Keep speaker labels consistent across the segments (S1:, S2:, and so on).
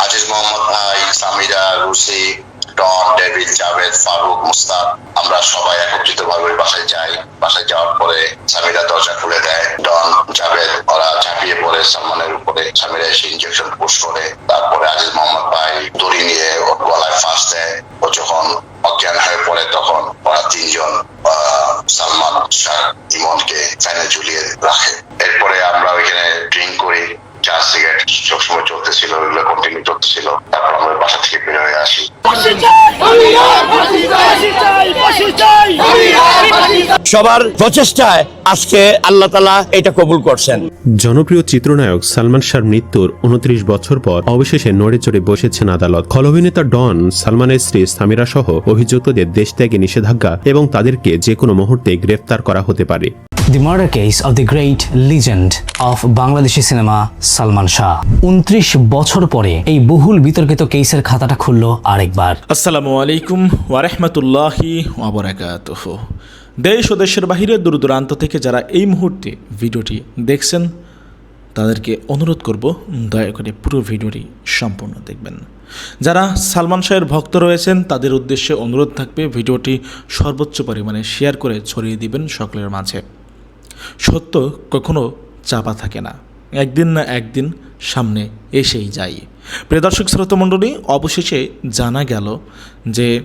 S1: আজিজ মোহাম্মদ ভাই, সামিরা রুসি ডন, ডেভিড, জাভেদ, ফারুক, মুস্তাক, আমরা সবাই একত্রিত ভাবে বাসায় যাই। বাসায় যাওয়ার পরে সামিরা দরজা খুলে দেয়। ডন, জাভেদ, ওরা ঝাঁপিয়ে পড়ে সালমানের উপরে। সামিরা এসে ইঞ্জেকশন পুশ করে। তারপরে আজিজ মোহাম্মদ ভাই দড়ি নিয়ে ওর গলায় ফাঁস দেয়। ও যখন অজ্ঞান হয়ে পড়ে, তখন ওরা তিনজন সালমান, শাহ, ইমনকে ফ্যানে ঝুলিয়ে রাখে। এরপরে আমরা ওইখানে ড্রিঙ্ক করি। চা সিগারেট সবসময় চলতেছিল ওইগুলো কন্টিনিউ চলতেছিল। তারপর আমরা বাসা থেকে বের হয়ে আসি।
S2: সবার প্রচেষ্টায় আজকে আল্লাহ তালা এটা কবুল করছেন।
S3: জনপ্রিয় চিত্রনায়ক সালমান শাহর মৃত্যুর উনত্রিশ বছর পর অবশেষে নড়ে চড়ে বসেছেন আদালত। খল অভিনেতা ডন সালমানের স্ত্রী সামিরা সহ অভিযুক্তদের দেশ ত্যাগে নিষেধাজ্ঞা এবং তাদেরকে যে কোনো মুহূর্তে গ্রেফতার করা হতে পারে।
S4: The murder case of the great legend of Bangladeshi cinema Salman Shah. উনত্রিশ বছর পরে এই বহুল বিতর্কিত কেসের খাতাটা খুলল আরেকবার।
S5: আসসালামু আলাইকুম ওয়ারহমতুল্লাহি ওবরাকাতুহ দেশ ও দেশের বাহিরে দূর দূরান্ত থেকে যারা এই মুহূর্তে ভিডিওটি দেখছেন, তাদেরকে অনুরোধ করব দয়া করে পুরো ভিডিওটি সম্পূর্ণ দেখবেন। যারা সালমান শাহের ভক্ত রয়েছেন, তাদের উদ্দেশ্যে অনুরোধ থাকবে ভিডিওটি সর্বোচ্চ পরিমাণে শেয়ার করে ছড়িয়ে দিবেন সকলের মাঝে। সত্য কখনো চাপা থাকে না। একদিন না একদিন সামনে এসেই যায়। প্রিয় দর্শক, শ্রোতমণ্ডলী, অবশেষে জানা গেল যে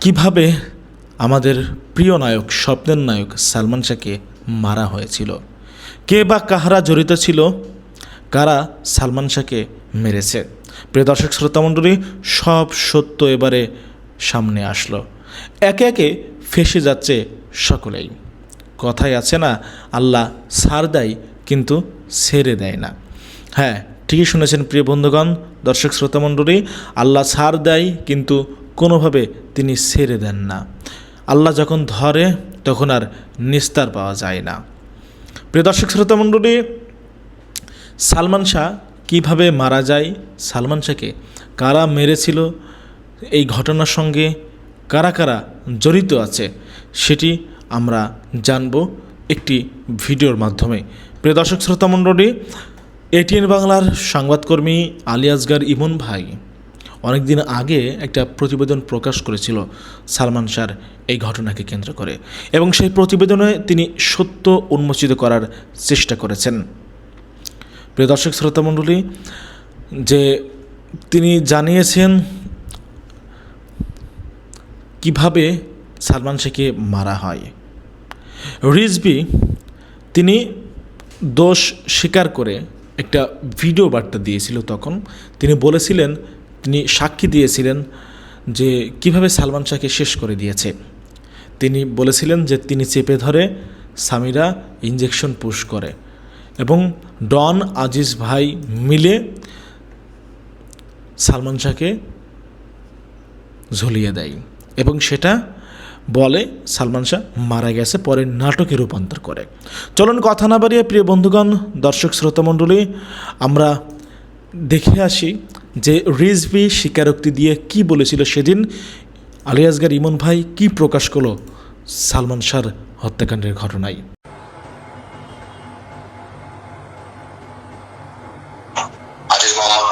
S5: কীভাবে আমাদের প্রিয় নায়ক, স্বপ্নের নায়ক সালমান শাহকে মারা হয়েছিল। কে বা কাহারা জড়িত ছিল, কারা সালমান শাহকে মেরেছে? প্রিয় দর্শক, শ্রোতামণ্ডলী, সব সত্য এবারে সামনে আসলো। একে একে ফেসে যাচ্ছে সকলেই। কথাই আছে না, আল্লাহ সার দেয় কিন্তু সেরে দেয় না। হ্যাঁ ঠিকই শুনেছেন প্রিয় বন্ধুগণ, দর্শক শ্রোতামণ্ডলী আল্লাহ সার দেয় কিন্তু কোনোভাবে তিনি সেরে দেন না। আল্লাহ যখন ধরে, তখন আর নিস্তার পাওয়া যায় না। প্রিয় দর্শক শ্রোতামণ্ডলী সালমান শাহ কীভাবে মারা যায়? সালমান শাহকে কারা মেরেছিল? এই ঘটনার সঙ্গে কারা কারা জড়িত আছে? সেটি আমরা জানব একটি ভিডিওর মাধ্যমে। প্রিয় দর্শক শ্রোতামণ্ডলী এটিএন বাংলার সংবাদকর্মী আলী আসগার ইমন ভাই অনেকদিন আগে একটা প্রতিবেদন প্রকাশ করেছিল সালমান শাহর এই ঘটনাকে কেন্দ্র করে এবং সেই প্রতিবেদনে তিনি সত্য উন্মোচিত করার চেষ্টা করেছেন। প্রিয় দর্শক শ্রোতামণ্ডলী যে তিনি জানিয়েছেন কীভাবে সালমান শাহকে মারা হয়। রিজবি তিনি দোষ স্বীকার করে একটা ভিডিও বার্তা দিয়েছিল তখন। তিনি বলেছিলেন, তিনি সাক্ষী দিয়েছিলেন যে কীভাবে সালমান শাহকে শেষ করে দিয়েছে। তিনি বলেছিলেন যে তিনি চেপে ধরে সামিরা ইঞ্জেকশন পুশ করে এবং ডন, আজিজ ভাই মিলে সালমান শাহকে ঝুলিয়ে দেয় এবং সেটা বলে সালমান শাহ মারা গেছে, পরে নাটকে রূপান্তর করে। চলুন কথা না বাড়িয়ে, প্রিয় বন্ধুগণ, দর্শক শ্রোতামণ্ডলী, আমরা দেখে আসি যে রিজভি স্বীকারোক্তি দিয়ে কি বলেছিল সেদিন। আলিয়াসগার ইমন ভাই কি প্রকাশ করল সালমান শাহর হত্যাকাণ্ডের ঘটনায়?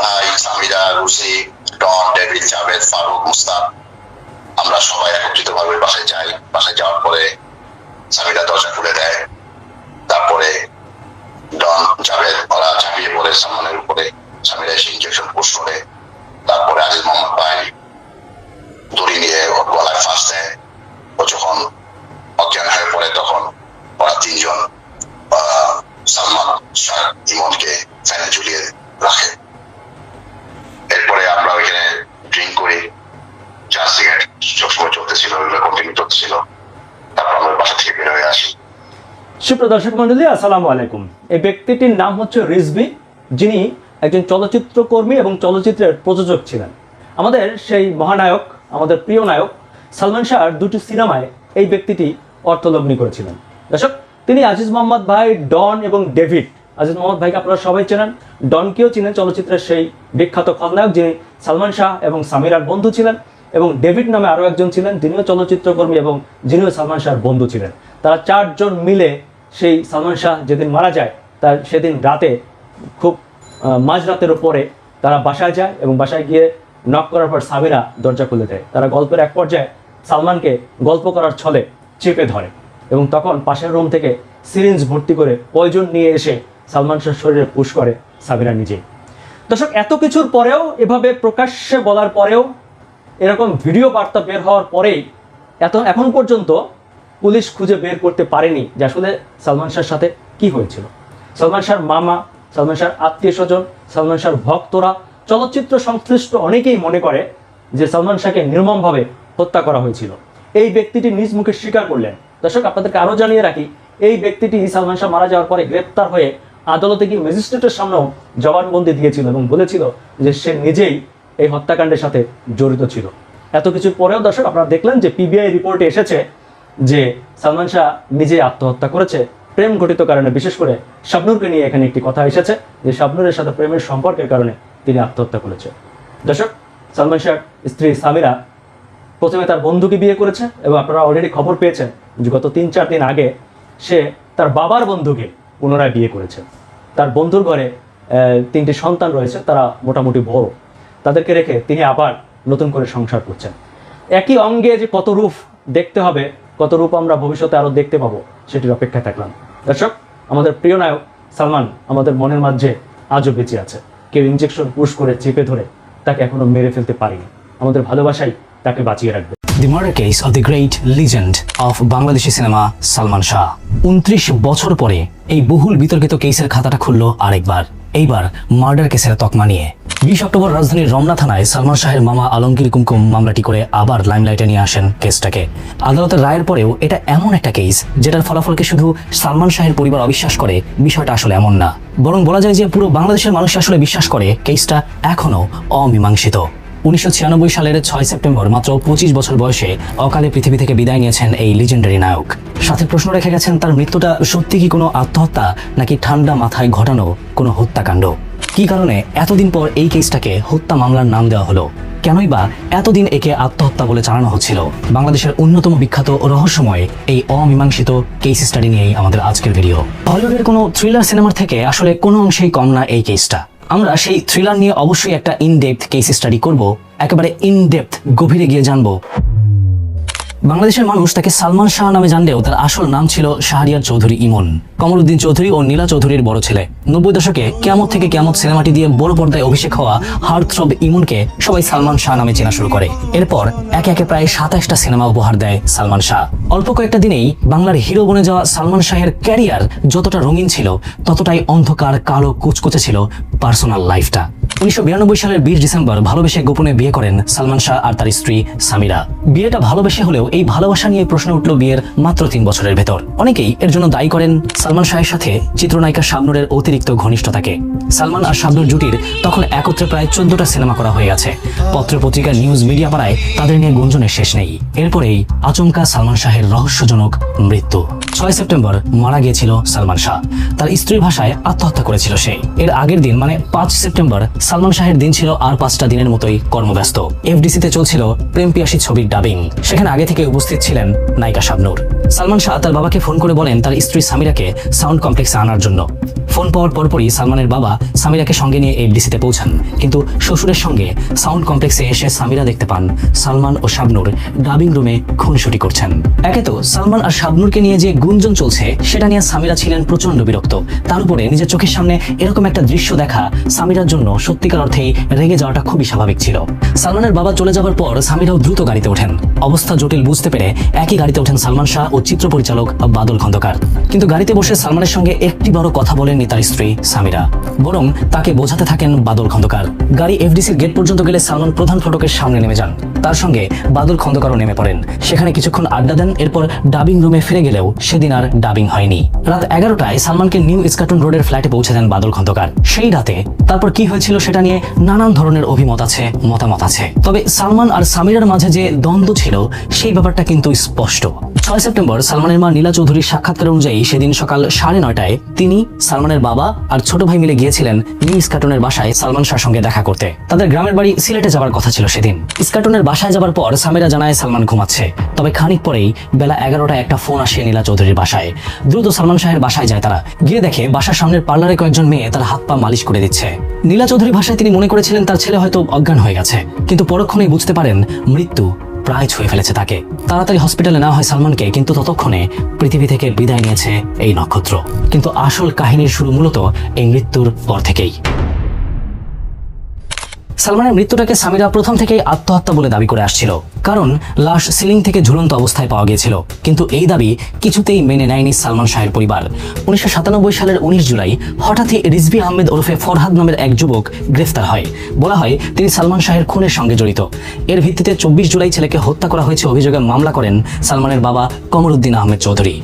S1: ভাই, সামিরা রুসি ডন, ডেভিড, জাভেদ, ফারুক, মুস্তাক আমরা সবাই একত্রিত ভাবে বাসায় যাই। বাসায় যাওয়ার পরে সামিরা দরজা খুলে দেয়। তারপরে ডন জাভেদ ওরা ঝাঁপিয়ে পড়ে সালমানের উপরে। সামিরা এসে ইঞ্জেকশন পুশ করে। তারপরে আজিজ মোহাম্মদ ভাই দড়ি নিয়ে ওর গলায় ফাঁস দেয়। ও যখন অজ্ঞান হয়ে পড়ে তখন ওরা তিনজন সালমান, শাহ, ইমনকে ফ্যানে ঝুলিয়ে রাখে এরপরে আমরা ওইখানে ড্রিঙ্ক করি চা সিগারেট সবসময় চলতেছিল ওইগুলো কন্টিনিউ চলতেছিল তারপর আমরা বাসা থেকে বের হয়ে আসি
S6: সুপ্রিয় দর্শক মন্ডলী, আসসালামু আলাইকুম। এই ব্যক্তিটির নাম হচ্ছে রিজবি যিনি একজন চলচ্চিত্র কর্মী এবং চলচ্চিত্রের প্রযোজক ছিলেন। আমাদের সেই মহানায়ক, আমাদের প্রিয় নায়ক সালমান শাহর দুটি সিনেমায় এই ব্যক্তিটি অর্থলগ্নি করেছিলেন। দর্শক, তিনি আজিজ মোহাম্মদ ভাই, ডন এবং ডেভিড। আজিজ মোহাম্মদ ভাইকে আপনারা সবাই চেনেন। ডনকেও চিনেন চলচ্চিত্রের সেই বিখ্যাত খলনায়ক, যিনি সালমান শাহ এবং সামিরার বন্ধু ছিলেন এবং ডেভিড নামে আরও একজন ছিলেন, তিনিও চলচ্চিত্রকর্মী এবং যিনিও সালমান শাহর বন্ধু ছিলেন। তারা চারজন মিলে সেই সালমান শাহ যেদিন মারা যায়, তার সেদিন রাতে খুব মাঝরাতের উপরে তারা বাসায় যায় এবং বাসায় গিয়ে নক করার পর সামিরা দরজা খুলে দেয়। তারা গল্পের এক পর্যায়ে সালমানকে গল্প করার ছলে চেপে ধরে এবং তখন পাশের রুম থেকে সিরিঞ্জ ভর্তি করে পয়জন নিয়ে এসে সালমান শাহ শরীরে পুশ করে সামিরা নিজেই। দর্শক, এত কিছুর পরেও এভাবে প্রকাশ্যে বলার পরেও এরকম ভিডিও বার্তা বের হওয়ার পরেই এত, এখন পর্যন্ত পুলিশ খুঁজে বের করতে পারেনি যে আসলে সালমান শাহর সাথে কি হয়েছিল। সালমান শাহর মামা, সালমান শাহর আত্মীয় স্বজন সালমান শাহর ভক্তরা, চলচ্চিত্র সংশ্লিষ্ট অনেকেই মনে করে যে সালমান শাহকে নির্মমভাবে হত্যা করা হয়েছিল। এই ব্যক্তিটি নিজ মুখে স্বীকার করলেন। দর্শক, আপনাদেরকে আরও জানিয়ে রাখি, এই ব্যক্তিটি সালমান শাহ মারা যাওয়ার পরে গ্রেপ্তার হয়ে আদালতে গিয়ে ম্যাজিস্ট্রেটের সামনেও জবানবন্দি দিয়েছিল এবং বলেছিল যে সে নিজেই এই হত্যাকাণ্ডের সাথে জড়িত ছিল। এত কিছুর পরেও দর্শক, আপনারা দেখলেন যে পিবিআই রিপোর্টে এসেছে যে সালমান শাহ নিজে আত্মহত্যা করেছে। প্রেম ঘটিত কারণে, বিশেষ করে শাবনুরকে নিয়ে এখানে একটি কথা এসেছে যে শাবনুরের সাথে প্রেমের সম্পর্কের কারণে তিনি আত্মহত্যা করেছে। দর্শক, সালমান শাহ স্ত্রী সামিরা প্রথমে তার বন্ধুকে বিয়ে করেছে এবং আপনারা অলরেডি খবর পেয়েছেন যে গত তিন চার দিন আগে সে তার বাবার বন্ধুকে পুনরায় বিয়ে করেছে। তার বন্ধুর ঘরে তিনটি সন্তান রয়েছে, তারা মোটামুটি বড়। তাদেরকে রেখে তিনি আবার নতুন করে সংসার করছেন। একই অঙ্গে যে কত রূপ দেখতে হবে কত রূপ আমরা ভবিষ্যতে আরও দেখতে পাবো সেটির অপেক্ষায় থাকলাম। দর্শক, আমাদের প্রিয় নায়ক সালমান আমাদের মনের মাঝে আজও বেঁচে আছে। কেউ ইঞ্জেকশন পুশ করে চেপে ধরে তাকে এখনও মেরে ফেলতে পারিনি। আমাদের ভালোবাসাই তাকে বাঁচিয়ে রাখবে।
S4: The murder case of the great legend of Bangladeshi cinema Salman Shah উনত্রিশ বছর পরে এই বহুল বিতর্কিত কেসের খাতাটা খুলল আরেকবার। এইবার মার্ডার কেসের তকমা নিয়ে। বিশ অক্টোবর রাজধানীর রমনা থানায় সালমান শাহের মামা আলমগীর কুমকুম মামলাটি করে আবার লাইমলাইটে নিয়ে আসেন কেসটাকে। আদালতের রায়ের পরেও এটা এমন একটা কেস, যেটার ফলাফলকে শুধু সালমান শাহের পরিবার অবিশ্বাস করে, বিষয়টা আসলে এমন না। বরং বলা যায় যে পুরো বাংলাদেশের মানুষ আসলে বিশ্বাস করে, কেসটা এখনও অমীমাংসিত। উনিশশো ছিয়ানব্বই সালের ছয় সেপ্টেম্বর মাত্র পঁচিশ বছর বয়সে অকালে পৃথিবী থেকে বিদায় নিয়েছেন এই লিজেন্ডারি নায়ক। সাথে প্রশ্ন রেখে গেছেন, তার মৃত্যুটা সত্যি কি কোনো আত্মহত্যা নাকি ঠান্ডা মাথায় ঘটানো কোনো হত্যাকাণ্ড? কি কারণে এতদিন পর এই কেসটাকে হত্যা মামলার নাম দেওয়া হলো? কেনই বা এতদিন একে আত্মহত্যা বলে চালানো হচ্ছিল? বাংলাদেশের অন্যতম বিখ্যাত রহস্যময় এই অমীমাংসিত কেস স্টাডি নিয়েই আমাদের আজকের ভিডিও হলিউডের কোনো থ্রিলার সিনেমার থেকে আসলে কোনো অংশেই কম না এই কেসটা আমরা সেই থ্রিলার নিয়ে অবশ্যই একটা ইন ডেপথ কেস স্টাডি করব, একেবারে ইন ডেপথ গভীরে গিয়ে জানব। বাংলাদেশের মানুষ তাকে সালমান শাহ নামে জানলেও তার আসল নাম ছিল শাহরিয়ার চৌধুরী ইমন। কমরুদ্দিন চৌধুরী ও নীলা চৌধুরীর বড় ছেলে। নব্বই দশকে কেমত থেকে কেমত সিনেমাটি দিয়ে বড় পর্দায় অভিষেক হওয়া হার্টথ্রব ইমনকে সবাই সালমান শাহ নামে চেনা শুরু করে। এরপর একে একে প্রায় সাতাশটা সিনেমা উপহার দেয় সালমান শাহ। অল্প কয়েকটা দিনেই বাংলার হিরো বনে যাওয়া সালমান শাহের ক্যারিয়ার যতটা রঙিন ছিল, ততটাই অন্ধকার, কালো, কুচকুচে ছিল পার্সোনাল লাইফটা। উনিশশো বিরানব্বই সালের বিশ ডিসেম্বর ভালোবেসে গোপনে বিয়ে করেন সালমান শাহ আর তার স্ত্রী সামিরা। বিয়েটা ভালোবেসে হলেও এই ভালোবাসা নিয়ে প্রশ্ন উঠল বিয়ের মাত্র তিন বছরের ভেতর। অনেকেই এর জন্য দায়ী করেন সালমান শাহের সাথে চিত্রনায়িকা শাবনুরের অতিরিক্ত ঘনিষ্ঠতাকে। সালমান আর শাবনুর জুটির তখন একত্রে প্রায় চোদ্দটা সিনেমা করা হয়ে গেছে। পত্র পত্রিকা নিউজ মিডিয়া পাড়ায় তাদের নিয়ে গুঞ্জনের শেষ নেই। এরপরেই আচমকা সালমান শাহের রহস্যজনক মৃত্যু। ছয় সেপ্টেম্বর মারা গিয়েছিল সালমান শাহ। তার স্ত্রীর ভাষায় আত্মহত্যা করেছিল সে। এর আগের দিন মানে পাঁচ সেপ্টেম্বর সালমান শাহের দিন ছিল আর পাঁচটা দিনের মতোই কর্মব্যস্ত। এফডিসিতে চলছিল প্রেম পিয়াসী ছবির ডাবিং সেখানে আগে থেকে উপস্থিত ছিলেন নায়িকা শাবনুর। সালমান শাহ তার বাবাকে ফোন করে বলেন তার স্ত্রী সামিরাকে সাউন্ড কমপ্লেক্সে আনার জন্য। ফোন পাওয়ার পরপরই সালমানের বাবা সামিরাকে সঙ্গে নিয়ে এফডিসিতে পৌঁছান। কিন্তু শ্বশুরের সঙ্গে সাউন্ড কমপ্লেক্সে এসে সামিরা দেখতে পান সালমান ও শাবনুর ডাবিং রুমে খুনসুটি করছেন। একে তো সালমান আর শাবনুরকে নিয়ে যে গুঞ্জন চলছে, সেটা নিয়ে সামিরা ছিলেন প্রচণ্ড বিরক্ত। তার উপরে নিজের চোখের সামনে এরকম একটা দৃশ্য দেখা সামিরার জন্য সত্যিকার অর্থেই রেগে যাওয়াটা খুবই স্বাভাবিক ছিল। সালমানের বাবা চলে যাওয়ার পর সামিরাও দ্রুত গাড়িতে ওঠেন। অবস্থা জটিল বুঝতে পেরে একই গাড়িতে ওঠেন সালমান শাহ ও চিত্র পরিচালক বাদল খন্দকার। কিন্তু গাড়িতে বসে সালমানের সঙ্গে একটি বড় কথা বলেননি তার স্ত্রী সামিরা। বরং তাকে বোঝাতে থাকেন বাদল খন্দকার। গাড়ি এফডিসির গেট পর্যন্ত গেলে সালমান প্রধান ফটকের সামনে নেমে যান। তার সঙ্গে বাদল খন্দকারও নেমে পড়েন। সেখানে কিছুক্ষণ আড্ডা দেন, এরপর ডাবিং রুমে ফিরে গেলেও সেদিন আর ডাবিং হয়নি। রাত এগারোটায় সালমানকে নিউ ইস্কাটন রোডের ফ্ল্যাটে পৌঁছে দেন বাদল খন্দকার। সেই রাতে তারপর কি হয়েছিল সেটা নিয়ে নানান ধরনের অভিমত আছে, মতামত আছে। তবে সালমান আর সামিরার মাঝে যে দ্বন্দ্ব ছিল, সেই ব্যাপারটা কিন্তু স্পষ্ট। ছয় সেপ্টেম্বর সালমানের মা নীলা চৌধুরীর সাক্ষাৎকার অনুযায়ী সেদিন সকাল সাড়ে নয়টায় তিনি সালমানের বাবা আর ছোট ভাই মিলে গিয়েছিলেন নিউ ইস্কাটনের বাসায় সালমান শাহর সঙ্গে দেখা করতে। তাদের গ্রামের বাড়ি সিলেটে যাওয়ার কথা ছিল সেদিন। ইস্কাটনের বাসায় যাবার পর সামিরা জানায় সালমান ঘুমাচ্ছে। তবে খানিক পরেই বেলা এগারোটায় একটা ফোন আসে নীলা চৌধুরীর বাসায়। দ্রুত সালমান শাহের বাসায় যায় তারা। গিয়ে দেখে বাসার সামনের পার্লারে কয়েকজন মেয়ে তার হাত পা মালিশ করে দিচ্ছে। নীলা চৌধুরী ভাষায় তিনি মনে করেছিলেন তার ছেলে হয়তো অজ্ঞান হয়ে গেছে। কিন্তু পরক্ষণেই বুঝতে পারেন, মৃত্যু প্রায় ছুঁয়ে ফেলেছে তাকে। তাড়াতাড়ি হসপিটালে নেওয়া হয় সালমানকে, কিন্তু ততক্ষণে পৃথিবী থেকে বিদায় নিয়েছে এই নক্ষত্র। কিন্তু আসল কাহিনীর শুরু মূলত এই মৃত্যুর পর থেকেই। সালমানের মৃত্যুটাকে স্বামীরা প্রথম থেকেই আত্মহত্যা বলে দাবি করে আসছিল। কারণ লাশ সিলিং থেকে ঝুলন্ত অবস্থায় পাওয়া গিয়েছিল। কিন্তু এই দাবি কিছুতেই মেনে নেয়নি সালমান শাহের পরিবার। উনিশশো সাতানব্বই সালের উনিশ জুলাই হঠাৎই রিজভি আহমেদ ওরফে ফরহাদ নামের এক যুবক গ্রেফতার হয়। বলা হয়, তিনি সালমান শাহের খুনের সঙ্গে জড়িত। এর ভিত্তিতে চব্বিশ জুলাই ছেলেকে হত্যা করা হয়েছে অভিযোগে মামলা করেন সালমানের বাবা কমরুদ্দিন আহমেদ চৌধুরী।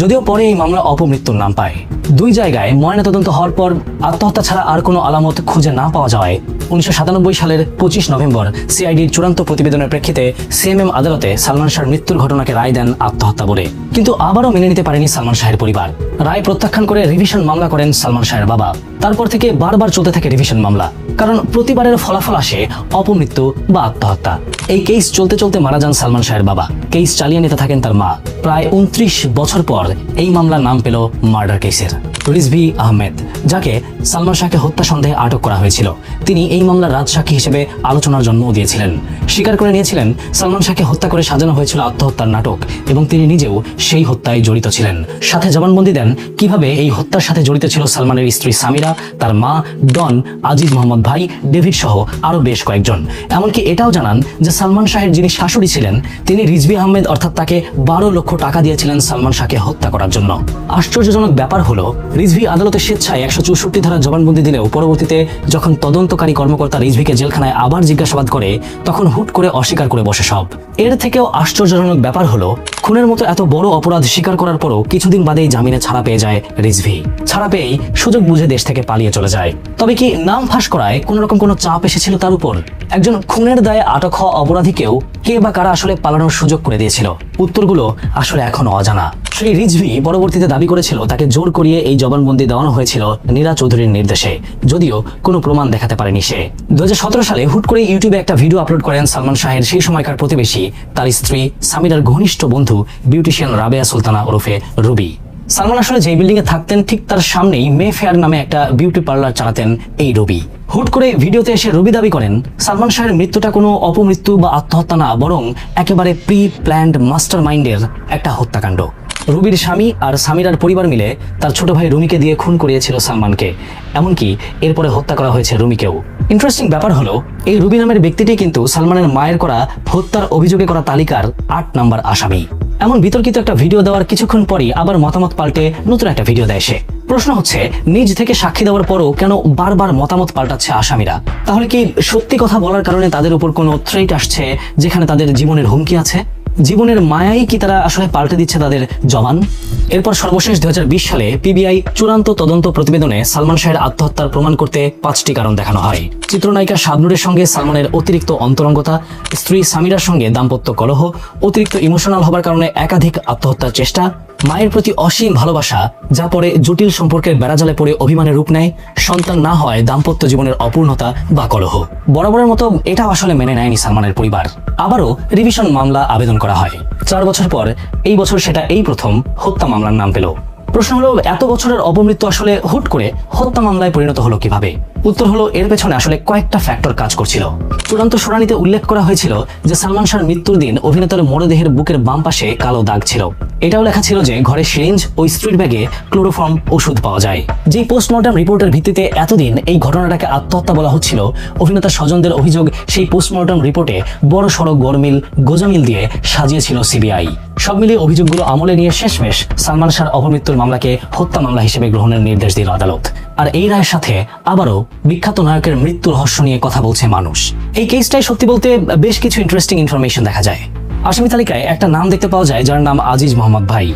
S4: যদিও পরে এই মামলা অপমৃত্যুর নাম পায়। দুই জায়গায় ময়নাতদন্ত হওয়ার পর আত্মহত্যা ছাড়া আর কোনো আলামত খুঁজে না পাওয়া যাওয়ায় উনিশশো সাতানব্বই সালের পঁচিশ নভেম্বর সিআইডির চূড়ান্ত প্রতিবেদনের প্রেক্ষিতে সিএমএম আদালতে সালমান শাহর মৃত্যুর ঘটনাকে রায় দেন আত্মহত্যা বলে। কিন্তু আবারও মেনে নিতে পারেনি সালমান শাহের পরিবার। রায় প্রত্যাখ্যান করে রিভিশন মামলা করেন সালমান শাহের বাবা। তারপর থেকে বারবার চলতে থাকে রিভিশন মামলা। কারণ প্রতিবারের ফলাফল আসে অপমৃত্যু বা আত্মহত্যা। এই কেস চলতে চলতে মারা যান সালমান শাহের বাবা। কেস চালিয়ে নিতে থাকেন তার মা। প্রায় উনত্রিশ বছর পর এই মামলার নাম পেল মার্ডার কেসের। রিজভি আহমেদ, যাকে সালমান শাহকে হত্যা সন্দেহে আটক করা হয়েছিল। তিনি এই মামলার রাজসাক্ষী হিসেবে আলোচনার জন্মও দিয়েছিলেন। স্বীকার করে নিয়েছিলেন, সালমান শাহকে হত্যা করে সাজানো হয়েছিল আত্মহত্যার নাটক এবং তিনি নিজেও সেই হত্যায় জড়িত ছিলেন। সাথে জবানবন্দি দেন, কীভাবে এই হত্যার সাথে জড়িত ছিল সালমানের স্ত্রী সামিরা, তার মা, ডন, আজিজ মোহাম্মদ ভাই, ডেভিড সহ আরও বেশ কয়েকজন। এমনকি এটাও জানান যে সালমান শাহের যিনি শাশুড়ি ছিলেন, তিনি রিজভি আহমেদ অর্থাৎ তাকে বারো লক্ষ টাকা দিয়েছিলেন সালমান শাহকে হত্যা করার জন্য। আশ্চর্যজনক ব্যাপার হলো রিজভি আদালতে স্বেচ্ছায় একশো চৌষট্টি ধারা জবানবন্দি দিলেও পরবর্তীতে যখন তদন্তকারী কর্মকর্তা রিজভিকে জেলখানায় আবার জিজ্ঞাসাবাদ করে, তখন হুট করে অস্বীকার করে বসে সব। এর থেকেও আশ্চর্যজনক ব্যাপার হলো, খুনের মতো এত বড় অপরাধ স্বীকার করার পরও কিছুদিন বাদেই জামিনে ছাড়া পেয়ে যায় রিজভি। ছাড়া পেয়েই সুযোগ বুঝে দেশ থেকে পালিয়ে চলে যায়। তবে কি নাম ফাঁস করায় কোন রকম কোনো চাপ এসেছিল তার উপর? একজন খুনের দায়ে আটক হওয়া অপরাধীকেও কে বা কারা আসলে পালানোর সুযোগ করে দিয়েছিল? উত্তরগুলো আসলে এখনও অজানা। সেই রিজভি পরবর্তীতে দাবি করেছিল তাকে জোর করিয়ে এই জবানবন্দি দেওয়ানো হয়েছিল নীরা চৌধুরীর নির্দেশে। যদিও কোনো প্রমাণ দেখাতে পারেনি সে। দু হাজার সতেরো সালে হুট করে ইউটিউবে একটা ভিডিও আপলোড করেন সালমান শাহের সেই সময়কার প্রতিবেশী, তার স্ত্রী সামিরার ঘনিষ্ঠ বন্ধু, বিউটিশিয়ান রাবেয়া সুলতানা ওরফে রুবি। সালমান আসলে যে বিল্ডিং এ থাকতেন, ঠিক তার সামনেই মে ফেয়ার নামে একটা বিউটি পার্লার চালাতেন এই রবি। হুট করে ভিডিওতে এসে রবি দাবি করেন, সালমান শাহের মৃত্যুটা কোনো অপমৃত্যু বা আত্মহত্যা না, বরং একেবারে প্রি প্ল্যান্ড মাস্টার মাইন্ডের একটা হত্যাকাণ্ড। রুবির স্বামী আর সামিরার পরিবার মিলে তার ছোট ভাই রুমিকে দিয়ে খুন করিয়েছিল সালমানকে। এমনকি এরপরে হত্যা করা হয়েছে রুমিকেও। ইন্টারেস্টিং ব্যাপার হলো, এই রুবি নামের ব্যক্তিটি কিন্তু সালমানের মায়ের করা হত্যার অভিযোগে করা তালিকার আট নাম্বার আসামি। এমন বিতর্কিত একটা ভিডিও দেওয়ার কিছুক্ষণ পরই আবার মতামত পাল্টে নতুন একটা ভিডিও দেয় সে। প্রশ্ন হচ্ছে, নিজ থেকে সাক্ষী দেওয়ার পরও কেন বারবার মতামত পাল্টাচ্ছে আসামিরা? তাহলে কি সত্যি কথা বলার কারণে তাদের উপর কোনো থ্রেট আসছে যেখানে তাদের জীবনের হুমকি আছে? জীবনের মায়াই কি তারা আসলে পাল্টে দিচ্ছে তাদের জবান? এরপর সর্বশেষ দু হাজার বিশ সালে পিবিআই চূড়ান্ত তদন্ত প্রতিবেদনে সালমান শাহের আত্মহত্যার প্রমাণ করতে পাঁচটি কারণ দেখানো হয়। চিত্রনায়িকা শাবনুরের সঙ্গে সালমানের অতিরিক্ত অন্তরঙ্গতা, স্ত্রী সামিরার সঙ্গে দাম্পত্য কলহ, অতিরিক্ত ইমোশনাল হবার কারণে একাধিক আত্মহত্যার চেষ্টা, মায়ের প্রতি অসীম ভালোবাসা, যা পরে জটিল সম্পর্কের বেড়াজালে পড়ে অভিমানের রূপ নেয়, সন্তান না হয় দাম্পত্য জীবনের অপূর্ণতা বা কলহ। বরাবরের মতো এটাও আসলে মেনে নেয়নি সালমানের পরিবার। আবারও রিভিশন মামলা আবেদন করা হয়। চার বছর পর এই বছর সেটা এই প্রথম হত্যা মামলার নাম পেল। প্রশ্ন হলো, এত বছরের অপমৃত্যু আসলে হুট করে হত্যা মামলায় পরিণত হলো কীভাবে? উত্তর হলো, এর পেছনে আসলে কয়েকটা ফ্যাক্টর কাজ করছিল। চূড়ান্ত শুনানিতে উল্লেখ করা হয়েছিল যে সালমান শাহর মৃত্যুর দিন অভিনেতার মরদেহের বুকের বাম পাশে কালো দাগ ছিল। এটাও লেখা ছিল যে ঘরে সিরিঞ্জ ও স্ত্রীর ব্যাগে ক্লোরোফর্ম ওষুধ পাওয়া যায়। যে পোস্টমর্টম রিপোর্টের ভিত্তিতে এতদিন এই ঘটনাটাকে আত্মহত্যা বলা হচ্ছিল, অভিনেতা স্বজনদের অভিযোগ সেই পোস্টমর্টম রিপোর্টে বড় সড়ো গরমিল, গোজামিল দিয়ে সাজিয়েছিল সিবিআই। সব মিলিয়ে অভিযোগগুলো আমলে নিয়ে শেষমেশ সালমান শাহর অপমৃত্যুর মামলাকে হত্যা মামলা হিসেবে গ্রহণের নির্দেশ দিল আদালত। আর এই রায়ের সাথে আবারও বিখ্যাত নায়কের মৃত্যু রহস্য নিয়ে কথা বলছে মানুষ। এই কেসটাই সত্যি বলতে বেশ কিছু ইন্টারেস্টিং ইনফরমেশন দেখা যায়। আসামি তালিকায় একটা নাম দেখতে পাওয়া যায় যার নাম আজিজ মোহাম্মদ ভাই।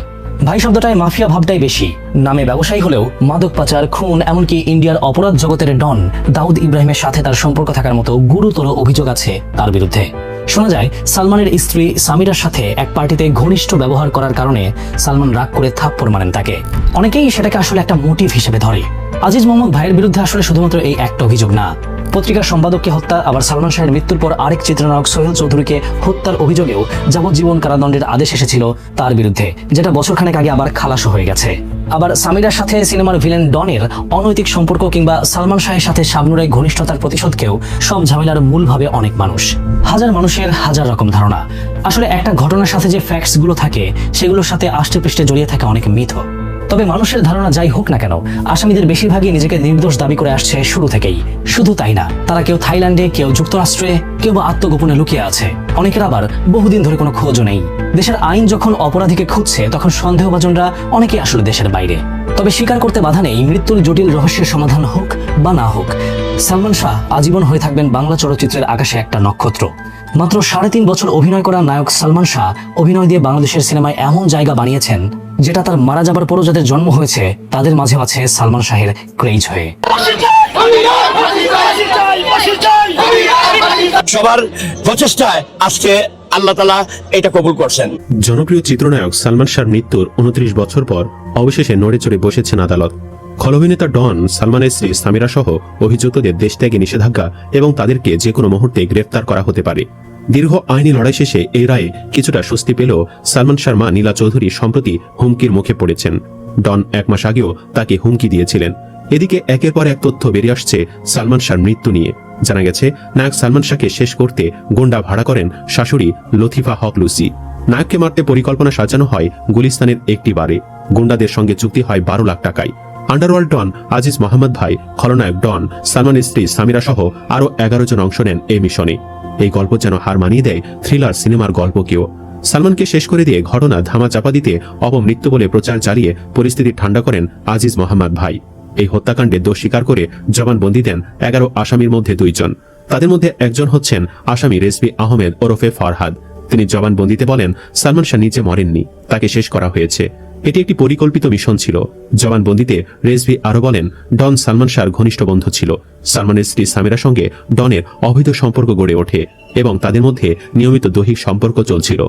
S4: ভাই শব্দটায় মাফিয়া ভাবটাই বেশি। নামে ব্যবসায়ী হলেও মাদক পাচার, খুন, এমনকি ইন্ডিয়ার অপরাধ জগতের ডন দাউদ ইব্রাহিমের সাথে তার সম্পর্ক থাকার মতো গুরুতর অভিযোগ আছে তার বিরুদ্ধে। শোনা যায়, সালমানের স্ত্রী সামিরার সাথে এক পার্টিতে ঘনিষ্ঠ ব্যবহার করার কারণে সালমান রাগ করে থাপ্পড় মারেন তাকে। অনেকেই সেটাকে আসলে একটা মোটিভ হিসেবে ধরে। আজিজ মোহাম্মদ ভাইয়ের বিরুদ্ধে আসলে শুধুমাত্র এই একটা অভিযোগ না। পত্রিকার সম্পাদককে হত্যা, আবার সালমান শাহের মৃত্যুর পর আরেক চিত্রনায়ক সোহেল চৌধুরীকে হত্যার অভিযোগেও যাবজ্জীবন কারাদণ্ডের আদেশ এসেছিল তার বিরুদ্ধে, যেটা বছরখানেক আগে আবার খালাসও হয়ে গেছে। আবার সামিরার সাথে সিনেমার ভিলেন ডনের অনৈতিক সম্পর্ক কিংবা সালমান শাহের সাথে শাবনুরের ঘনিষ্ঠতার প্রতিশোধকেও সব ঝামেলার মূল ভাবে অনেক মানুষ। হাজার মানুষের হাজার রকম ধারণা। আসলে একটা ঘটনার সাথে যে ফ্যাক্টসগুলো থাকে, সেগুলোর সাথে আষ্টে পৃষ্ঠে জড়িয়ে থাকে অনেক মিথ। তবে মানুষের ধারণা যাই হোক না কেন, আসামিদের বেশিরভাগই নিজেকে নির্দোষ দাবি করে আসছে শুরু থেকেই। শুধু তাই না, তারা কেউ থাইল্যান্ডে, কেউ যুক্তরাষ্ট্রে, কেউ বা আত্মগোপনে লুকিয়ে আছে। অনেকের আবার বহুদিন ধরে কোনো খোঁজও নেই। দেশের আইন যখন অপরাধীকে খুঁজছে, তখন সন্দেহভাজনরা অনেকেই আসলে দেশের বাইরে। তবে স্বীকার করতে বাধা নেই, মৃত্যুর জটিল রহস্যের সমাধান হোক বা না হোক, সালমান শাহ আজীবন হয়ে থাকবেন বাংলা চলচ্চিত্রের আকাশে একটা নক্ষত্র। মাত্র সাড়ে তিন বছর অভিনয় করা নায়ক সালমান শাহ অভিনয় দিয়ে বাংলাদেশের সিনেমায় এমন জায়গা বানিয়েছেন যেটা তার মারা যাবার পরও যাদের জন্ম হয়েছে তাদের মাঝেও আছে সালমান শাহের ক্রেজ হয়ে।
S2: সবার প্রচেষ্টায় আজকে আল্লাহ তালা এটা কবুল করছেন।
S3: জনপ্রিয় চিত্রনায়ক সালমান শাহর মৃত্যুর উনত্রিশ বছর পর অবশেষে নড়ে চড়ে বসেছেন আদালত। খল অভিনেতা ডন সালমানের স্ত্রী সামিরা সহ অভিযুক্তদের দেশ ত্যাগে নিষেধাজ্ঞা এবং তাদেরকে যে কোনো মুহূর্তে গ্রেফতার করা হতে পারে। দীর্ঘ আইনি লড়াই শেষে এই রায়ে কিছুটা স্বস্তি পেলেও সালমান শাহর মা নীলা চৌধুরী সম্প্রতি হুমকির মুখে পড়েছেন। ডন এক মাস আগেও তাকে হুমকি দিয়েছিলেন। এদিকে একের পর এক তথ্য বেরিয়ে আসছে সালমান শাহর মৃত্যু নিয়ে। জানা গেছে, নায়ক সালমান শাহকে শেষ করতে গোন্ডা ভাড়া করেন শাশুড়ি লতিফা হক লুসি। নায়ককে মারতে পরিকল্পনা সাজানো হয় গুলিস্তানের একটি বারে। গুন্ডাদের সঙ্গে চুক্তি হয় বারো লাখ টাকায়। আন্ডারওয়ার্ল্ড ডন আজিজ মোহাম্মদ ভাই, খলনায়ক ডন, সালমানের স্ত্রী সামিরা সহ আরও এগারো জন অংশ নেন এই মিশনে। এই গল্প যেন হার মানিয়ে দেয় থ্রিলার সিনেমার গল্পকেও। সালমানকে শেষ করে দিয়ে ঘটনা ধামা চাপা দিতে অপমৃত্যু বলে প্রচার চালিয়ে পরিস্থিতি ঠান্ডা করেন আজিজ মোহাম্মদ ভাই। এই হত্যাকাণ্ডে দোষ স্বীকার করে জবানবন্দি দেন এগারো আসামির মধ্যে দুইজন। তাদের মধ্যে একজন হচ্ছেন আসামি রেসবি আহমেদ ওরফে ফরহাদ। তিনি জবানবন্দিতে বলেন, সালমান শাহ নিজে মরেননি, তাকে শেষ করা হয়েছে। এটি একটি পরিকল্পিত মিশন ছিল। জবানবন্দিতে রেসভি আরও বলেন, ডন সালমান শাহর ঘনিষ্ঠ বন্ধু ছিল। সালমানের স্ত্রী সামিরার সঙ্গে ডনের অবৈধ সম্পর্ক গড়ে ওঠে এবং তাদের মধ্যে নিয়মিত দৈহিক সম্পর্ক চলছিল।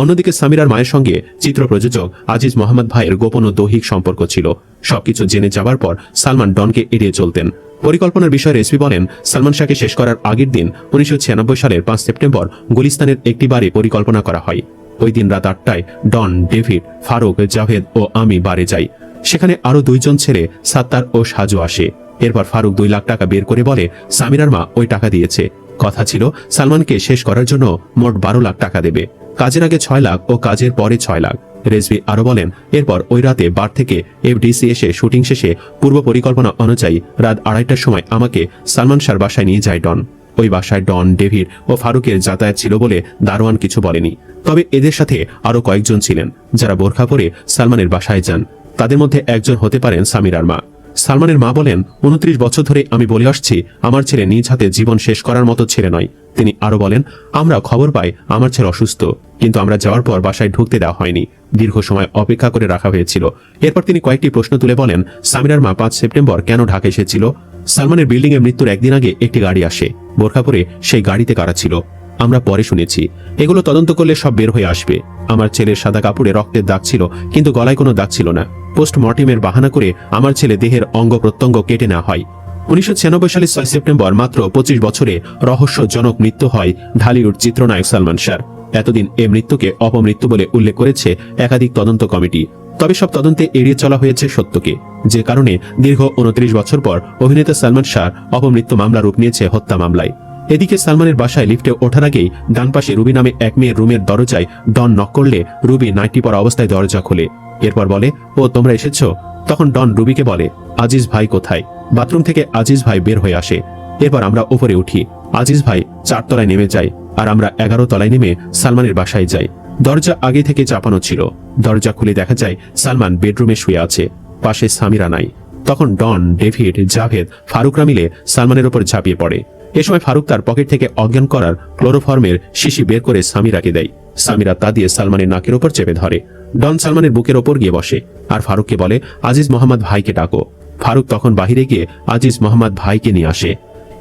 S3: অন্যদিকে সামিরার মায়ের সঙ্গে চিত্র প্রযোজক আজিজ মোহাম্মদ ভাইয়ের গোপন ও দৈহিক সম্পর্ক ছিল। সবকিছু জেনে যাবার পর সালমান ডনকে এড়িয়ে চলতেন। পরিকল্পনার বিষয়ে রেসপি বলেন, সালমান শাহকে শেষ করার আগের দিন উনিশশো ছিয়ানব্বই সালের পাঁচ সেপ্টেম্বর গুলিস্তানের একটি বারে পরিকল্পনা করা হয়। ওই দিন রাত আটটায় ডন, ডেভিড, ফারুক, জাভেদ ও আমি বারে যাই। সেখানে আরও দুইজন ছেলে, সাত্তার ও সাজু আসে। এরপর ফারুক দুই লাখ টাকা বের করে বলে, সামিরার মা ওই টাকা দিয়েছে। কথা ছিল, সালমানকে শেষ করার জন্য মোট বারো লাখ টাকা দেবে। কাজের আগে ছয় লাখ ও কাজের পরে ছয় লাখ। রেজভি আরও বলেন, এরপর ওই রাতে বার থেকে এফডিসি এসে শুটিং শেষে পূর্ব পরিকল্পনা অনুযায়ী রাত আড়াইটার সময় আমাকে সালমান শাহর বাসায় নিয়ে যায় ডন। ওই বাসায় ডন, ডেভিড ও ফারুকের যাতায়াত ছিল বলে দারোয়ান কিছু বলেনি। তবে এদের সাথে আরও কয়েকজন ছিলেন, যারা বোরখা পরে সালমানের বাসায় যান। তাদের মধ্যে একজন হতে পারেন সামিরার মা সালমানের মা বলেন, উনত্রিশ বছর ধরে আমি বলে আসছি, আমার ছেলে নিজ হাতে জীবন শেষ করার মতো ছেলে নয়। তিনি আরও বলেন, আমরা খবর পাই আমার ছেলে অসুস্থ, কিন্তু আমরা যাওয়ার পর বাসায় ঢুকতে দেওয়া হয়নি। দীর্ঘ সময় অপেক্ষা করে রাখা হয়েছিল। এরপর তিনি কয়েকটি প্রশ্ন তুলে বলেন সামিরার মা পাঁচ সেপ্টেম্বর কেন ঢাকা এসেছিল? সালমানের বিল্ডিং এ মৃত্যুর একদিন আগে একটি গাড়ি আসে। বোরখা পরে সেই গাড়িতে কারা ছিল, আমরা পরে শুনেছি। এগুলো তদন্ত করলে সব বের হয়ে আসবে। আমার ছেলের সাদা কাপড়ে রক্তের দাগ ছিল, কিন্তু গলায় কোনো দাগ ছিল না। পোস্টমর্টিমের বাহানা করে আমার ছেলে দেহের অঙ্গ প্রত্যঙ্গ কেটে নেওয়া হয়। উনিশশো সালের ছয় সেপ্টেম্বর মাত্র পঁচিশ বছরে রহস্যজনক মৃত্যু হয় ঢালিউড চিত্রনায়ক সালমান শাহ এতদিন এ মৃত্যুকে অপমৃত্যু বলে উল্লেখ করেছে একাধিক তদন্ত কমিটি। তবে সব তদন্তে এড়িয়ে চলা হয়েছে সত্যকে, যে কারণে দীর্ঘ উনত্রিশ বছর পর অভিনেতা সালমান শাহ অপমৃত্যু মামলা রূপ নিয়েছে হত্যা মামলায়। এদিকে সালমানের বাসায় লিফটে ওঠার আগেই ডান পাশে রুবি নামে এক মেয়ের রুমের দরজায় ডন নক করলে রুবি নাইটি পরা অবস্থায় দরজা খোলে। এরপর বলে, ও, তোমরা এসেছ? তখন ডন রুবিকে বলে, আজিজ ভাই কোথায়? বাথরুম থেকে আজিজ ভাই বের হয়ে আসে। এরপর আমরা উপরে উঠি। আজিজ ভাই চারতলায় নেমে যায়, আর আমরা এগারো তলায় নেমে সালমানের বাসায় যাই। দরজা আগে থেকে চাপানো ছিল। দরজা খুলে দেখা যায় সালমান বেডরুমে শুয়ে আছে। পাশে সামিরা নাই। তখন ডন, ডেভিড, জাভেদ ফারুকরা মিলে সালমানের ওপর ঝাঁপিয়ে পড়ে। এ সময় ফারুক তার পকেট থেকে অজ্ঞান করার ক্লোরোফর্মের শিশি বের করে সামিরাকে দেয়। সামিরা তা দিয়ে সালমানের নাকের ওপর চেপে ধরে। ডন সালমানের বুকের ওপর গিয়ে বসে আর ফারুককে বলে, আজিজ মোহাম্মদ ভাইকে ডাকো। ফারুক তখন বাহিরে গিয়ে আজিজ মোহাম্মদ ভাইকে নিয়ে আসে।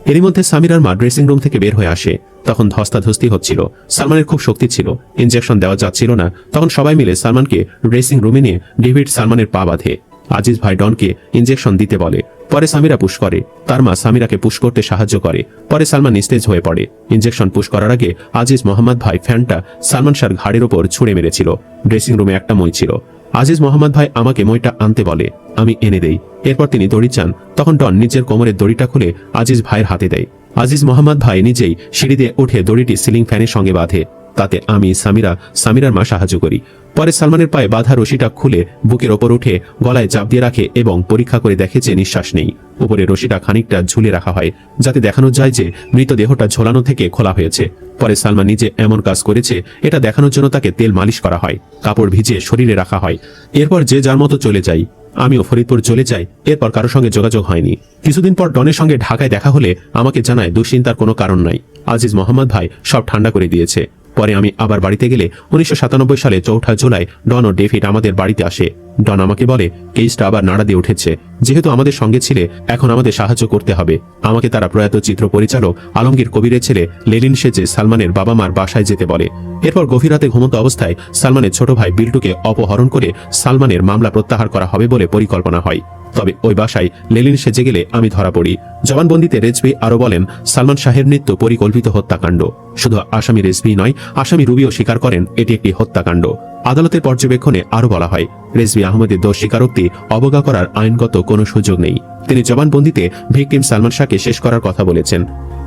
S3: এরই মধ্যে সামিরার মা ড্রেসিং রুম থেকে বের হয়ে আসে। তখন ধস্তাধস্তি হচ্ছিল। সালমানের খুব শক্তি ছিল। ইনজেকশন দেওয়া যাচ্ছিল না। তখন সবাই মিলে সালমানকে ড্রেসিং রুমে নিয়ে ডেভিড সালমানের পা বাঁধে। আজিজ ভাই ডনকে ইনজেকশন দিতে বলে। পরে সামিরা পুশ করে। তার মা সামিরাকে পুশ করতে সাহায্য করে। পরে সালমান নিস্তেজ হয়ে পড়ে। ইনজেকশন পুশ করার আগে আজিজ মোহাম্মদ ভাই ফ্যানটা সালমান শাহর ঘাড়ের ওপর ছুঁড়ে মেরেছিল। ড্রেসিং রুমে একটা মই ছিল। আজিজ মোহাম্মদ ভাই আমাকে মইটা আনতে বলে, আমি এনে দেই। এরপর তিনি দড়ি চান, তখন ডন নিজের কোমরের দড়িটা খুলে আজিজ ভাইয়ের হাতে দেয়। আজিজ মোহাম্মদ ভাই নিজেই সিঁড়ি দিয়ে উঠে দড়িটি সিলিং ফ্যানের সঙ্গে বাঁধে, তাতে আমি সামিরা, সামিরার মা সাহায্য করি। পরে সালমানের পায়ে বাধা রশিটা খুলে বুকের ওপর উঠে গলায় চাপ দিয়ে রাখে এবং পরীক্ষা করে দেখে যে নিঃশ্বাস নেই। উপরে রশিটা খানিকটা ঝুলে রাখা হয়, যাতে দেখানো যায় যে মৃতদেহটা ঝোলানো থেকে খোলা হয়েছে। পরে সালমান নিজে এমন কাজ করেছে, এটা দেখানোর জন্য তাকে তেল মালিশ করা হয়, কাপড় ভিজিয়ে শরীরে রাখা হয়। এরপর যে যার মতো চলে যাই আমিও ফরিদপুর চলে যাই, এরপর কারও সঙ্গে যোগাযোগ হয়নি। কিছুদিন পর ডনের সঙ্গে ঢাকায় দেখা হলে আমাকে জানায় দুশ্চিন্তার কোনো কারণ নাই। আজিজ মোহাম্মদ ভাই সব ঠান্ডা করে দিয়েছে। পরে আমি আবার বাড়িতে গেলে উনিশশো সাতানব্বই সালে চৌঠা জুলাই ডন ও ডেভিড আমাদের বাড়িতে আসে। ডন আমাকে বলে, কেসটা আবার নাড়া দিয়ে উঠেছে। যেহেতু আমাদের সঙ্গে ছিলে, এখন আমাদের সাহায্য করতে হবে। আমাকে তারা প্রয়াত চিত্র পরিচালক, আলমগীর কবিরের ছেলে লেলিন সেজে সালমানের বাবা মার বাসায় যেতে বলে। এরপর গভীর রাতে ঘুমন্ত অবস্থায় সালমানের ছোট ভাই বিল্টুকে অপহরণ করে সালমানের মামলা প্রত্যাহার করা হবে বলে পরিকল্পনা হয়। তবে ওই বাসায় লেলিন সেজে গেলে আমি ধরা পড়ি। জবানবন্দিতে রেজবি আরও বলেন, সালমান শাহের মৃত্যু পরিকল্পিত হত্যাকাণ্ড। শুধু আসামি রেজবি নয়, আসামি রুবিও স্বীকার করেন, এটি একটি হত্যাকাণ্ড। আদালতের পর্যবেক্ষণে আরও বলা হয় রেজবি আহমেদের দোষ স্বীকারোক্তি অবজ্ঞা করার আইনগত কোনো সুযোগ নেই। তিনি জবানবন্দিতে ভিকটিম সালমান শাহকে শেষ করার কথা বলেছেন।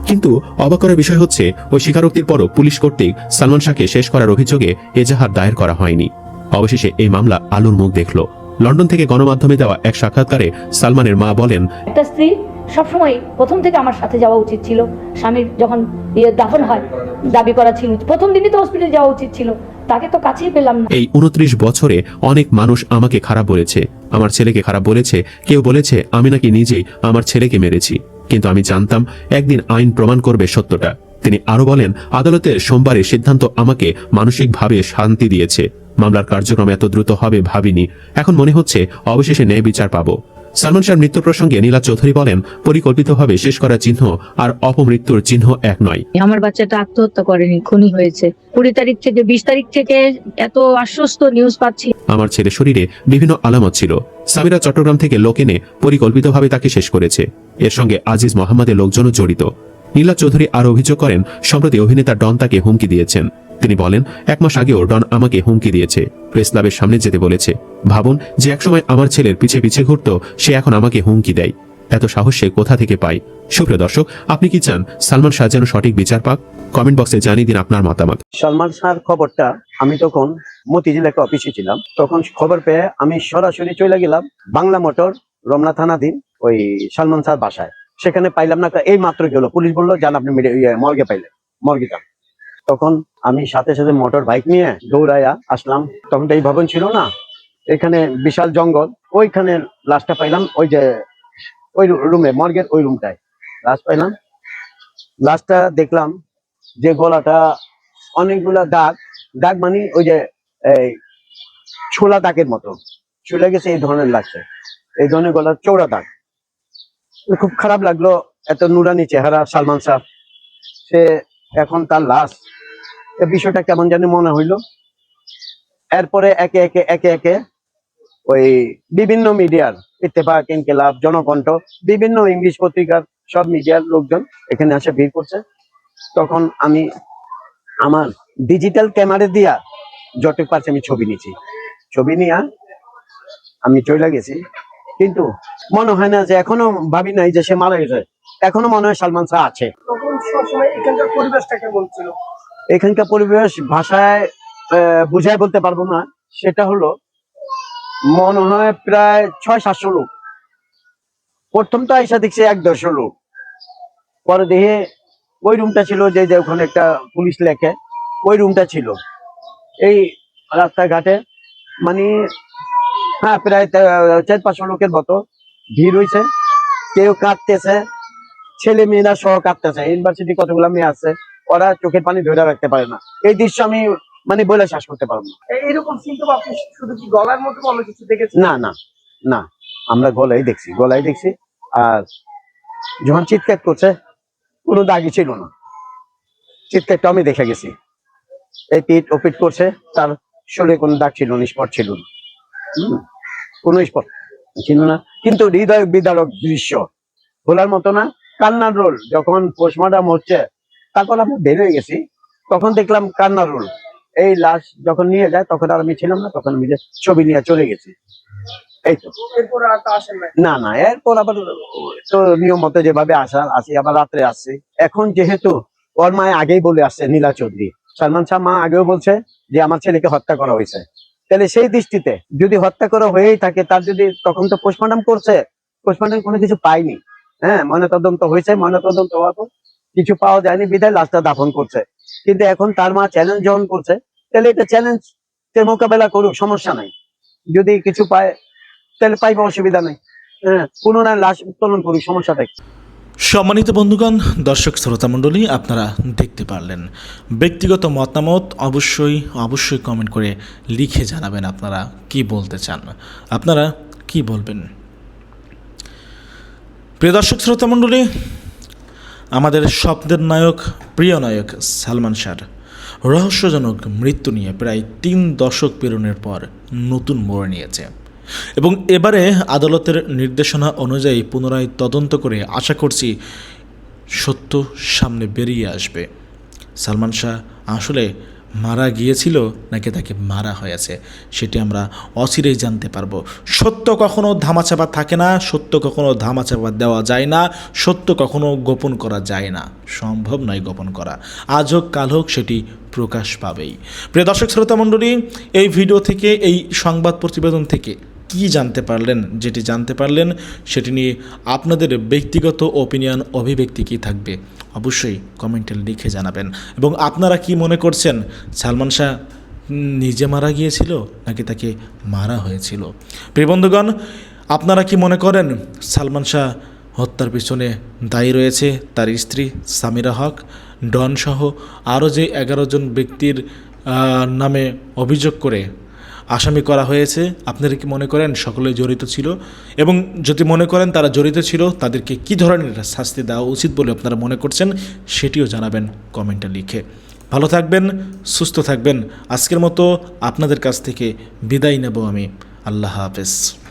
S3: কিন্তু অবাক করার বিষয় হচ্ছে, ওই স্বীকারোক্তির পরও পুলিশ কর্তৃক সালমান শাহকে শেষ করার অভিযোগে এজাহার দায়ের করা হয়নি। অবশেষে এই মামলা আলোর মুখ দেখল। লন্ডন থেকে গণমাধ্যমে দেওয়া এক সাক্ষাৎকারে সালমানের মা বলেন
S7: সবসময় প্রথম থেকে আমার সাথে যাওয়া উচিত ছিল। স্বামীর যখন ইয়ে দাফন হয়, দাবি করা ছিল, প্রথম দিনই তো হসপিটালে যাওয়া উচিত ছিল। তাকে তো কাছেই পেলাম না।
S3: এই উনত্রিশ বছরে অনেক মানুষ আমাকে খারাপ বলেছে। আমার ছেলেকে খারাপ বলেছে, কেউ বলেছে, আমি নাকি নিজেই আমার ছেলেকে মেরেছি। কিন্তু আমি জানতাম, একদিন আইন প্রমাণ করবে সত্যটা। তিনি আরও বলেন আদালতের সোমবারে সিদ্ধান্ত আমাকে মানসিকভাবে শান্তি দিয়েছে। মামলার কার্যক্রম এত দ্রুত হবে ভাবিনি। এখন মনে হচ্ছে, অবশেষে ন্যায় বিচার পাবো। সালমান শাহর মৃত্যু প্রসঙ্গে নীলা চৌধুরী বলেন পরিকল্পিতভাবে শেষ করা চিহ্ন আর অপমৃত্যুর চিহ্ন এক নয়।
S8: আমার বাচ্চাটা আত্মহত্যা করেনি খুনি হয়েছে। কুড়ি তারিখ থেকে বিশ তারিখ থেকে এত আশ্বস্ত নিউজ পাচ্ছি।
S3: আমার ছেলে শরীরে বিভিন্ন আলামত ছিল। সামিরা চট্টগ্রাম থেকে লোক এনে পরিকল্পিতভাবে তাকে শেষ করেছে। এর সঙ্গে আজিজ মোহাম্মদের লোকজনও জড়িত। নীলা চৌধুরী আর অভিযোগ করেন সম্প্রতি অভিনেতা ডন তাকে হুমকি দিয়েছেন। তিনি বলেন এক মাস আগেও ডন আমাকে হুমকি দিয়েছে। প্রেস ক্লাবের সামনে যেতে বলেছে। ভাবুন যে একসময় আমার ছেলের পিছে পিছে ঘুরত সে এখন আমাকে হুমকি দেয়। এত সাহস সে কোথা থেকে পায়? সুপ্রিয় দর্শক আপনি কি চান সালমান শাহ যেন সঠিক বিচার পাক? কমেন্ট বক্সে জানিয়ে দিন আপনার মতামত।
S9: সলমান শাহর খবরটা আমি তখন মতিঝিল একটা অফিসে ছিলাম। তখন খবর পেয়ে আমি সরাসরি চলে গেলাম বাংলা মোটর রমনা থানাধীন ওই সালমান শাহর বাসায়। সেখানে পাইলাম না এই মাত্র গেল। পুলিশ বলল যান আপনি ইয়ে, মর্গে পাইলেন মর্গে যান। তখন আমি সাথে সাথে মোটর বাইক নিয়ে দৌড়াইয়া আসলাম। তখন তো এই ভবন ছিল না, এখানে বিশাল জঙ্গল, ওইখানে লাশটা পাইলাম, ওই যে, ওই রুমে, মর্গের ওই রুমটায়। লাশ পাইলাম। লাশটা দেখলাম যে গলাটা অনেকগুলা দাগ দাগ মানে ওই যে, এই ছোলা দাগের মতো চলে গেছে এই ধরনের লাগছে, এই ধরনের গলার চৌড়া দাগ। খুব খারাপ লাগল, এত নুরানি চেহারা সালমান শাহ সে এখন তার লাশ বিষয়টা কেমন জানি মনে হইল। এরপরে একে একে একে একে ওই বিভিন্ন মিডিয়ার ইত্তেফাক, ইনকেলাব, জনকণ্ঠ, বিভিন্ন ইংলিশ পত্রিকার সব মিডিয়ার লোকজন এখানে আসে ভিড় করছে। তখন আমি আমার ডিজিটাল ক্যামেরা দিয়া যতটুকু পারছি আমি ছবি নিয়েছি। ছবি নিয়ে আমি চলে গেছি। কিন্তু মনে হয় না যে এখনও ভাবি নাই যে সে মারা গেছে। এখনও মনে হয় সালমান শাহ আছে। এখানকার পরিবেশ ভাষায় বুঝায় বলতে পারব না। সেটা হলো, মনে হয় প্রায় ছয়, সাতশো লোক। প্রথমটা আইসা দেখছি এক, দেড়শো লোক। পরে দেখে ওই রুমটা ছিল যে যে ওখানে একটা পুলিশ লেখে, ওই রুমটা ছিল। এই রাস্তাঘাটে মানে হ্যাঁ প্রায় চার, পাঁচশো লোকের মতো ভিড় হয়েছে কেউ কাঁদতেছে। ছেলে মেয়েরা সহ কাঁদতেছে ইউনিভার্সিটি কতগুলো মেয়ে আছে ওরা চোখের পানি ধরে রাখতে পারে না। এই দৃশ্য আমি মানে বলে শেষ করতে পারব না।
S10: এইরকম সিমটম আপনি শুধু কি গলার মধ্যে অন্য কিছু দেখেছেন?
S9: না না না। আমরা গলাই দেখছি গলাই দেখছি। আর যখন চিৎকার করছে কোনো দাগি ছিল না। চিৎকারটা আমি দেখে গেছি। এই পিট ও পিট করছে তার শরীরে কোনো দাগ ছিল না স্পট ছিল না। হুম, কোনো স্পট ছিল না। কিন্তু হৃদয় বিদারক দৃশ্য। বলার মতো না কান্নার রোল যখন পোস্টমর্টম হচ্ছে তারপর আমি বের হয়ে গেছি তখন দেখলাম কান্নার রোল। এই লাশ যখন নিয়ে যায় তখন আর আমি ছিলাম না তখন আমি ছবি নিয়ে চলে গেছি। এই তো। না না এরপর আবার তো নিয়ম মতো যেভাবে আসা আসি আবার রাত্রে আসছে। এখন যেহেতু ওর মায় আগেই বলে আসছে নীলা চৌধুরী। সালমান শাহ মা আগেও বলছে যে আমার ছেলেকে হত্যা করা হয়েছে। তাহলে সেই দৃষ্টিতে যদি হত্যা করা হয়েই থাকে তার যদি তখন তো পোস্টমর্টম করছে পোস্টমর্টম কোনো কিছু পাইনি হ্যাঁ ময়না তদন্ত হয়েছে ময়না তদন্ত হওয়ার পর কিছু পাওয়া যায়নি, বিধায় লাশটা দাফন করছে। কিন্তু এখন তার মা চ্যালেঞ্জ যখন করছে, তাহলে এটা চ্যালেঞ্জ মোকাবেলা করুক, সমস্যা নাই। যদি কিছু পায়, তাহলে পাইবে, অসুবিধা নেই। হ্যাঁ পুনরায় লাশ উত্তোলন করুক, সমস্যা কি?
S5: সম্মানিত বন্ধুগণ, দর্শক শ্রোতা মণ্ডলী, আপনারা দেখতে পারলেন। ব্যক্তিগত মতামত অবশ্যই অবশ্যই কমেন্ট করে লিখে জানাবেন আপনারা কি বলতে চান। আপনারা কি বলবেন? প্রিয় দর্শক শ্রোতা মণ্ডলী আমাদের স্বপ্নের নায়ক, প্রিয় নায়ক সালমান শাহর রহস্যজনক মৃত্যু নিয়ে প্রায় তিন দশক পেরোনোর পর নতুন মোড় নিয়েছে। এবং এবারে আদালতের নির্দেশনা অনুযায়ী পুনরায় তদন্ত করে আশা করছি সত্য সামনে বেরিয়ে আসবে। সালমান শাহ আসলে মারা গিয়েছিল নাকি তাকে মারা হয়েছে, সেটি আমরা অচিরেই জানতে পারব। সত্য কখনো ধামাচাপা থাকে না, সত্য কখনো ধামাচাপা দেওয়া যায় না, সত্য কখনো গোপন করা যায় না, সম্ভব নয় গোপন করা। আজ হোক, কাল হোক, সেটি প্রকাশ পাবেই। প্রিয় দর্শক, শ্রোতা মণ্ডলী, এই ভিডিও থেকে, এই সংবাদ প্রতিবেদন থেকে কি জানতে পারলেন, যেটি জানতে পারলেন, সেটি নিয়ে আপনাদের ব্যক্তিগত ওপিনিয়ন অভিব্যক্তি কী থাকবে, অবশ্যই কমেন্টে লিখে জানাবেন। এবং আপনারা কি মনে করছেন, সালমান শাহ নিজে মারা গিয়েছিল, নাকি তাকে মারা হয়েছিল? প্রিয় বন্ধুগণ, আপনারা কি মনে করেন, সালমান শাহ হত্যার পিছনে দায়ী রয়েছে, তার স্ত্রী সামিরা হক ডন সহ আরও যে এগারো জন ব্যক্তির নামে অভিযোগ করে আসামি করা হয়েছে। আপনারা কি মনে করেন সকলে জড়িত ছিল? এবং যদি মনে করেন তারা জড়িত ছিল, তাদেরকে কি ধরনের শাস্তি দেওয়া উচিত বলে আপনারা মনে করছেন সেটিও জানাবেন কমেন্টে লিখে। ভালো থাকবেন, সুস্থ থাকবেন। আজকের মতো আপনাদের কাছ থেকে বিদায় নেব আমি। আল্লাহ হাফেজ।